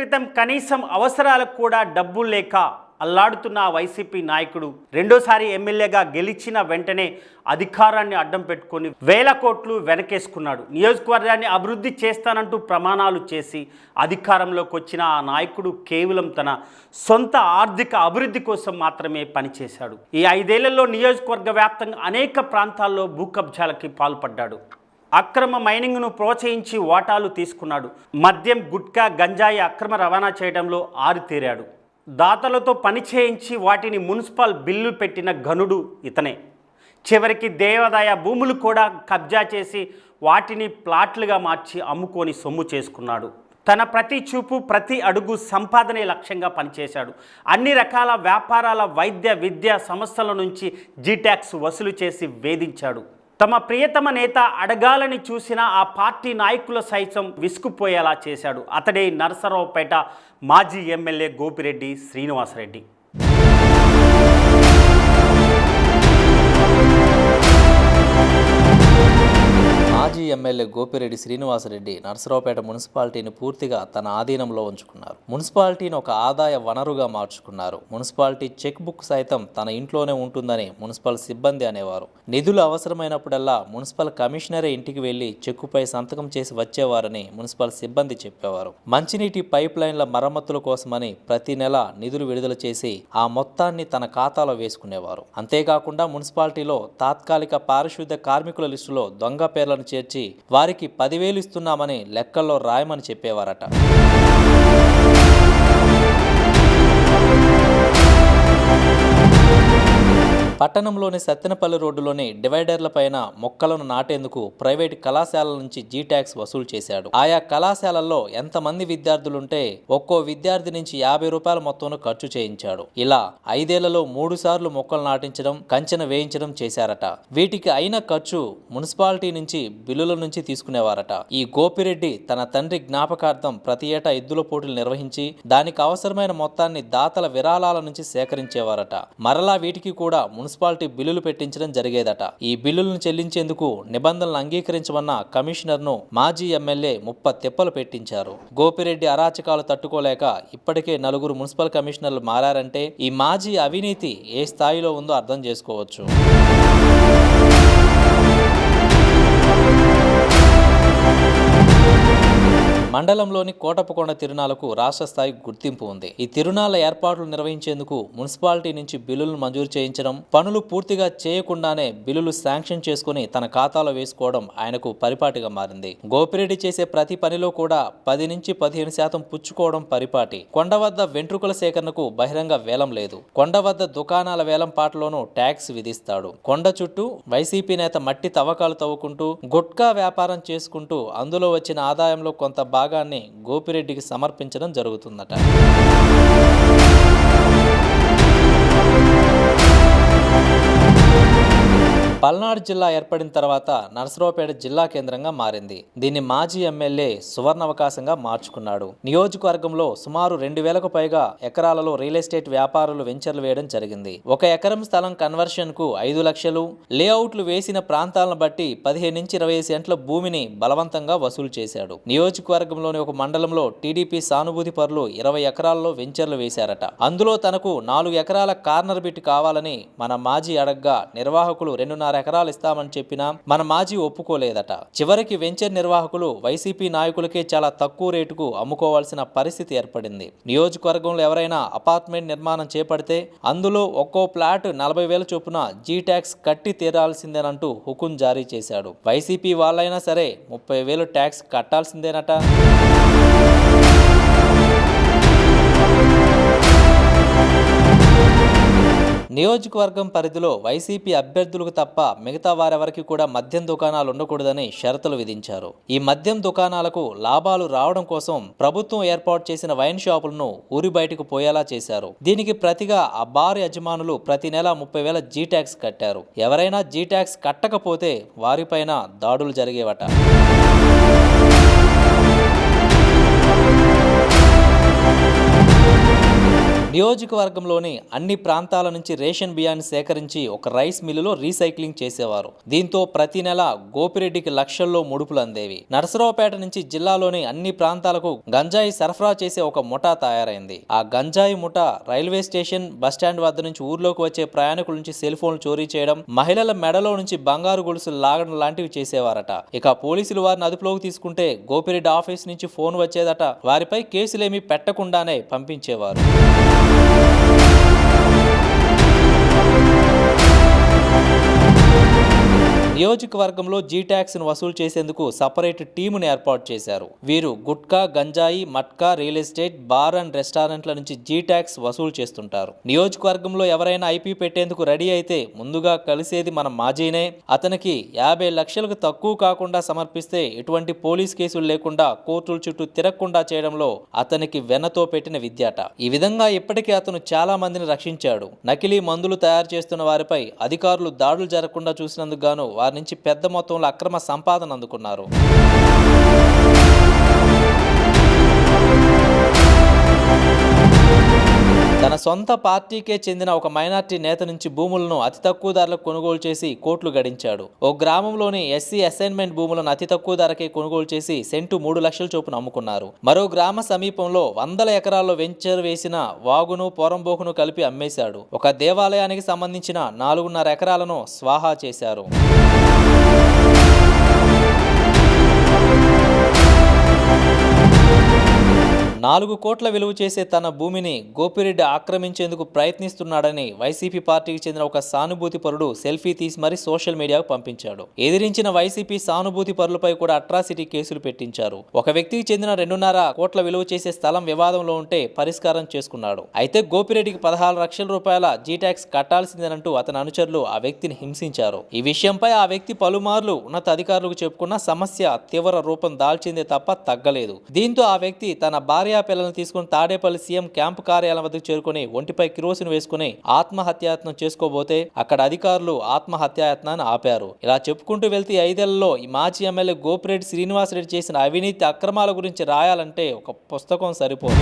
క్రితం కనీసం అవసరాలకు కూడా డబ్బులు లేక అల్లాడుతున్న వైసీపీ నాయకుడు రెండోసారి ఎమ్మెల్యేగా గెలిచిన వెంటనే అధికారాన్ని అడ్డం పెట్టుకొని వేల కోట్లు వెనకేసుకున్నాడు. నియోజకవర్గాన్ని అభివృద్ధి చేస్తానంటూ ప్రమాణాలు చేసి అధికారంలోకి వచ్చిన ఆ నాయకుడు కేవలం తన సొంత ఆర్థిక అభివృద్ధి కోసం మాత్రమే పనిచేశాడు. ఈ ఐదేళ్ళలో నియోజకవర్గ వ్యాప్తంగా అనేక ప్రాంతాల్లో భూకబ్జాలకి పాల్పడ్డాడు. అక్రమ మైనింగ్ను ప్రోత్సహించి వాటాలు తీసుకున్నాడు. మద్యం గుట్కా గంజాయి అక్రమ రవాణా చేయడంలో ఆరితేరాడు. దాతలతో పని చేయించి వాటిని మున్సిపల్ బిల్లు పెట్టిన ఘనుడు ఇతనే. చివరికి దేవాదాయ భూములు కూడా కబ్జా చేసి వాటిని ప్లాట్లుగా మార్చి అమ్ముకొని సొమ్ము చేసుకున్నాడు. తన ప్రతి చూపు ప్రతి అడుగు సంపాదనే లక్ష్యంగా పనిచేశాడు. అన్ని రకాల వ్యాపారాల వైద్య విద్యా సంస్థల నుంచి జీటాక్స్ వసూలు చేసి వేధించాడు. తమ ప్రియతమ నేత అడగాలని చూసిన ఆ పార్టీ నాయకుల సైతం విసుకుపోయేలా చేశాడు అతడే నరసరావుపేట మాజీ ఎమ్మెల్యే గోపిరెడ్డి శ్రీనివాసరెడ్డి. ఎమ్మెల్యే గోపిరెడ్డి శ్రీనివాసరెడ్డి నర్సరావుపేట మున్సిపాలిటీని పూర్తిగా తన ఆధీనంలో ఉంచుకున్నారు. మున్సిపాలిటీని ఒక ఆదాయ వనరుగా మార్చుకున్నారు. మున్సిపాలిటీ చెక్ బుక్ సైతం తన ఇంట్లోనే ఉంటుందని మున్సిపల్ సిబ్బంది అనేవారు. నిధులు అవసరమైనప్పుడల్లా మున్సిపల్ కమిషనరే ఇంటికి వెళ్ళి చెక్కుపై సంతకం చేసి వచ్చేవారని మున్సిపల్ సిబ్బంది చెప్పేవారు. మంచినీటి పైప్ లైన్ల మరమ్మతుల కోసమని ప్రతి నెల నిధులు విడుదల చేసి ఆ మొత్తాన్ని తన ఖాతాలో వేసుకునేవారు. అంతేకాకుండా మున్సిపాలిటీలో తాత్కాలిక పారిశుద్ధ్య కార్మికుల లిస్టులో దొంగ పేర్లను చేర్చి వారికి పదివేలు ఇస్తున్నామని లెక్కల్లో రాయమని చెప్పేవారట. పట్టణంలోని సత్తెనపల్లి రోడ్డులోని డివైడర్ల పైన మొక్కలను నాటేందుకు ప్రైవేట్ కళాశాలల నుంచి జీ ట్యాక్స్ వసూలు చేశాడు. ఆయా కళాశాలల్లో ఎంతమంది విద్యార్థులుంటే ఒక్కో విద్యార్థి నుంచి యాభై రూపాయల మొత్తంను ఖర్చు చేయించాడు. ఇలా ఐదేళ్ళలో మూడు సార్లు మొక్కలు నాటించడం కంచెన వేయించడం చేశారట. వీటికి అయిన ఖర్చు మున్సిపాలిటీ నుంచి బిల్లుల నుంచి తీసుకునేవారట. ఈ గోపిరెడ్డి తన తండ్రి జ్ఞాపకార్థం ప్రతి ఏటా ఎద్దుల పోటీలు నిర్వహించి దానికి అవసరమైన మొత్తాన్ని దాతల విరాళాల నుంచి సేకరించేవారట. మరలా వీటికి కూడా మున్సిపాలిటీ బిల్లులు పెట్టించడం జరిగేదట. ఈ బిల్లులను చెల్లించేందుకు నిబంధనలు అంగీకరించమన్న కమిషనర్ను మాజీ ఎమ్మెల్యే ముప్ప తిప్పలు పెట్టించారు. గోపిరెడ్డి అరాచకాలు తట్టుకోలేక ఇప్పటికే నలుగురు మున్సిపల్ కమిషనర్లు మారారంటే ఈ మాజీ అవినీతి ఏ స్థాయిలో ఉందో అర్థం చేసుకోవచ్చు. మండలంలోని కోటప్పకొండ తిరునాలకు రాష్ట్ర స్థాయి గుర్తింపు ఉంది. ఈ తిరునాళ్ళ ఏర్పాట్లు నిర్వహించేందుకు మున్సిపాలిటీ నుంచి బిల్లులను మంజూరు చేయించడం పనులు పూర్తిగా చేయకుండానే బిల్లులు శాంక్షన్ చేసుకుని తన ఖాతాలో వేసుకోవడం ఆయనకు పరిపాటిగా మారింది. గోపిరెడ్డి చేసే ప్రతి పనిలో కూడా పది నుంచి పదిహేను శాతం పుచ్చుకోవడం పరిపాటి. కొండ వద్ద వెంట్రుకల సేకరణకు బహిరంగ వేలం లేదు. కొండ వద్ద దుకాణాల వేలం పాటలోనూ ట్యాక్స్ విధిస్తాడు. కొండ చుట్టూ వైసీపీ నేత మట్టి తవ్వకాలు తవ్వుకుంటూ గుట్కా వ్యాపారం చేసుకుంటూ అందులో వచ్చిన ఆదాయంలో కొంత భాగాన్ని గోపిరెడ్డికి సమర్పించడం జరుగుతుందట. పల్నాడు జిల్లా ఏర్పడిన తర్వాత నరసరావుపేట జిల్లా కేంద్రంగా మారింది. దీన్ని మాజీ ఎమ్మెల్యే సువర్ణావకాశంగా మార్చుకున్నాడు. నియోజకవర్గంలో సుమారు రెండు వేలకు పైగా ఎకరాలలో రియల్ ఎస్టేట్ వ్యాపారులు వెంచర్లు వేయడం జరిగింది. ఒక ఎకరం స్థలం కన్వర్షన్కు ఐదు లక్షలు లేఅవుట్లు వేసిన ప్రాంతాలను బట్టి పదిహేను నుంచి ఇరవై సెంట్ల భూమిని బలవంతంగా వసూలు చేశాడు. నియోజకవర్గంలోని ఒక మండలంలో టీడీపీ సానుభూతి పరులు ఇరవై ఎకరాల్లో వెంచర్లు వేశారట. అందులో తనకు నాలుగు ఎకరాల కార్నర్ బిట్ కావాలని మన మాజీ అడగ్గా నిర్వాహకులు రెండున్నర ఎకరాలు ఇస్తామని చెప్పినా మన మాజీ ఒప్పుకోలేదట. చివరికి వెంచర్ నిర్వాహకులు వైసీపీ నాయకులకే చాలా తక్కువ రేటుకు అమ్ముకోవాల్సిన పరిస్థితి ఏర్పడింది. నియోజకవర్గంలో ఎవరైనా అపార్ట్మెంట్ నిర్మాణం చేపడితే అందులో ఒక్కో ప్లాట్ నలభై వేల చొప్పున జీ ట్యాక్స్ కట్టి తీరాల్సిందేనంటూ హుకుం జారీ చేశాడు. వైసీపీ వాళ్ళైనా సరే ముప్పై వేలు ట్యాక్స్ కట్టాల్సిందేనట. నియోజకవర్గం పరిధిలో వైసీపీ అభ్యర్థులకు తప్ప మిగతా వారెవరికి కూడా మద్యం దుకాణాలు ఉండకూడదని షరతులు విధించారు. ఈ మద్యం దుకాణాలకు లాభాలు రావడం కోసం ప్రభుత్వం ఏర్పాటు చేసిన వైన్ షాపులను ఊరి బయటకు పోయేలా చేశారు. దీనికి ప్రతిగా ఆ బార్ యజమానులు ప్రతి నెల ముప్పై వేల జీ ట్యాక్స్ కట్టారు. ఎవరైనా జీ ట్యాక్స్ కట్టకపోతే వారిపైన దాడులు జరిగేవట. నియోజకవర్గంలోని అన్ని ప్రాంతాల నుంచి రేషన్ బియ్యాన్ని సేకరించి ఒక రైస్ మిల్లులో రీసైక్లింగ్ చేసేవారు. దీంతో ప్రతి నెల గోపిరెడ్డికి లక్షల్లో ముడుపులు అందేవి. నరసరావుపేట నుంచి జిల్లాలోని అన్ని ప్రాంతాలకు గంజాయి సరఫరా చేసే ఒక ముఠా తయారైంది. ఆ గంజాయి ముఠా రైల్వే స్టేషన్ బస్టాండ్ వద్ద నుంచి ఊర్లోకి వచ్చే ప్రయాణికుల నుంచి సెల్ ఫోన్లు చోరీ చేయడం మహిళల మెడలో నుంచి బంగారు గొలుసులు లాగడం లాంటివి చేసేవారట. ఇక పోలీసులు వారిని అదుపులోకి తీసుకుంటే గోపిరెడ్డి ఆఫీస్ నుంచి ఫోన్ వచ్చేదట. వారిపై కేసులేమీ పెట్టకుండానే పంపించేవారు. నియోజకవర్గంలో జీ ట్యాక్స్ను వసూలు చేసేందుకు సపరేట్ టీమును ఏర్పాటు చేశారు. వీరు గుట్కా గంజాయి matka real estate bar and రెస్టారెంట్ల నుంచి జీ ట్యాక్స్ వసూలు చేస్తుంటారు. నియోజకవర్గంలో ఎవరైనా ఐపీ పెట్టేందుకు రెడీ అయితే ముందుగా కలిసేది మన మాజీనే. అతనికి యాభై లక్షలకు తక్కువ కాకుండా సమర్పిస్తే ఎటువంటి పోలీస్ కేసులు లేకుండా కోర్టుల చుట్టూ తిరగకుండా చేయడంలో అతనికి వెన్నతో పెట్టిన విద్యాట. ఈ విధంగా ఇప్పటికే అతను చాలా మందిని రక్షించాడు. నకిలీ మందులు తయారు చేస్తున్న వారిపై అధికారులు దాడులు జరగకుండా చూసినందుకు గాను వారి నుంచి పెద్ద మొత్తంలో అక్రమ సంపాదన అందుకున్నారు. తన సొంత పార్టీకే చెందిన ఒక మైనార్టీ నేత నుంచి భూములను అతి తక్కువ ధరలకు కొనుగోలు చేసి కోట్లు గడించాడు. ఓ గ్రామంలోని ఎస్సీ అసైన్మెంట్ భూములను అతి తక్కువ ధరకే కొనుగోలు చేసి సెంటు మూడు లక్షల చొప్పున అమ్ముకున్నారు. మరో గ్రామ సమీపంలో వందల ఎకరాల్లో వెంచర్ వేసిన వాగును పోరంబోకును కలిపి అమ్మేశాడు. ఒక దేవాలయానికి సంబంధించిన నాలుగున్నర ఎకరాలను స్వాహా చేశారు. నాలుగు కోట్ల విలువ చేసే తన భూమిని గోపిరెడ్డి ఆక్రమించేందుకు ప్రయత్నిస్తున్నాడని వైసీపీ పార్టీకి చెందిన ఒక సానుభూతి పరుడు సెల్ఫీ తీసి మరీ సోషల్ మీడియాకు పంపించాడు. ఎదిరించిన వైసీపీ సానుభూతి పరులపై కూడా అట్రాసిటీ కేసులు పెట్టించారు. ఒక వ్యక్తికి చెందిన రెండున్నర కోట్ల విలువ చేసే స్థలం వివాదంలో ఉంటే పరిష్కారం చేసుకున్నాడు. అయితే గోపిరెడ్డికి పదహారు లక్షల రూపాయల జీటాక్స్ కట్టాల్సిందేనంటూ అతని అనుచరులు ఆ వ్యక్తిని హింసించారు. ఈ విషయంపై ఆ వ్యక్తి పలుమార్లు ఉన్నత అధికారులకు చెప్పుకున్న సమస్య తీవ్ర రూపం దాల్చిందే తప్ప తగ్గలేదు. దీంతో ఆ వ్యక్తి తన భార్య భార్యా పిల్లలను తీసుకుని తాడేపల్లి సీఎం క్యాంపు కార్యాలయం వద్దకు చేరుకుని ఒంటిపై కిరోసిన్ వేసుకుని ఆత్మహత్యాయత్నం చేసుకోబోతే అక్కడ అధికారులు ఆత్మహత్యాయత్నాన్ని ఆపారు. ఇలా చెప్పుకుంటూ వెళ్తే ఐదేళ్ళలో ఈ మాజీ ఎమ్మెల్యే గోపిరెడ్డి శ్రీనివాసరెడ్డి చేసిన అవినీతి అక్రమాల గురించి రాయాలంటే ఒక పుస్తకం సరిపోదు.